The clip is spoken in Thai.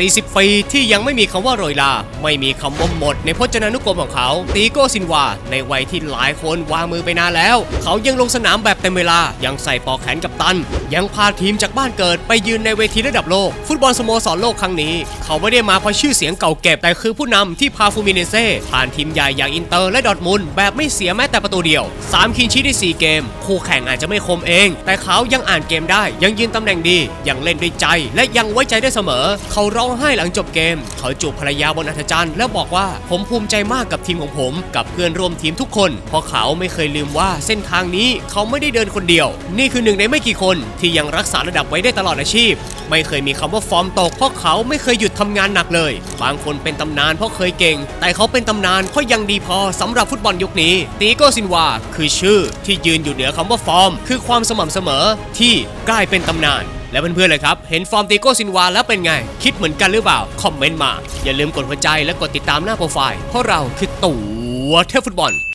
40 ปีที่ยังไม่มีคำว่าโรยลา ไม่มีคำว่าหมด ในพจนานุกรมของเขา ตีโกซินวา ในวัยที่หลายคนวางมือไปนานแล้ว เขายังลงสนามแบบเต็มเวลา ยังใส่ปอกแขนกับตัน ยังพาทีมจากบ้านเกิดไปยืนในเวทีระดับโลก ฟุตบอลสโมสรโลกครั้งนี้ เขาไม่ได้มาเพราะชื่อเสียงเก่าเก็บ แต่คือผู้นำที่พาฟูมิเนเซ่ผ่านทีมใหญ่อย่างอินเตอร์และดอทมุนแบบไม่เสียแม้แต่ประตูเดียว3คินชีใน4เกม คู่แข่งอาจจะไม่คมเอง แต่เขายังอ่านเกมได้ ยังยืนตำแหน่งดี ยังเล่นด้วยใจ และยังไว้ใจได้เสมอ เขาร้องไห้หลังจบเกม เขาจูบภรรยาบนอัธจันทร์แล้วบอกว่าผมภูมิใจมากกับทีมของผม กับเพื่อนร่วมทีมทุกคน เพราะเขาไม่เคยลืมว่าเส้นทางนี้เขาไม่ได้เดินคนเดียว นี่คือหนึ่งในไม่กี่คนที่ยังรักษาระดับไว้ได้ตลอดอาชีพ ไม่เคยมีคำว่าฟอร์มตกเพราะเขาไม่เคยหยุดทำงานหนักเลย บางคนเป็นตำนานเพราะเคยเก่ง แต่เขาเป็นตำนานเพราะยังดีพอสำหรับฟุตบอลยุคนี้ ตีโกซินวาคือชื่อที่ยืนอยู่เหนือคำว่าฟอร์ม คือความสม่ำเสมอที่กลายเป็นตำนาน และเพื่อนๆเลยครับ เห็นฟอร์มตีโกซินวาแล้วเป็นไง คิดเหมือนกันหรือเปล่า คอมเมนต์มา อย่าลืมกดหัวใจและกดติดตามหน้าโปรไฟล์เพราะเราคือตัวเทพฟุตบอล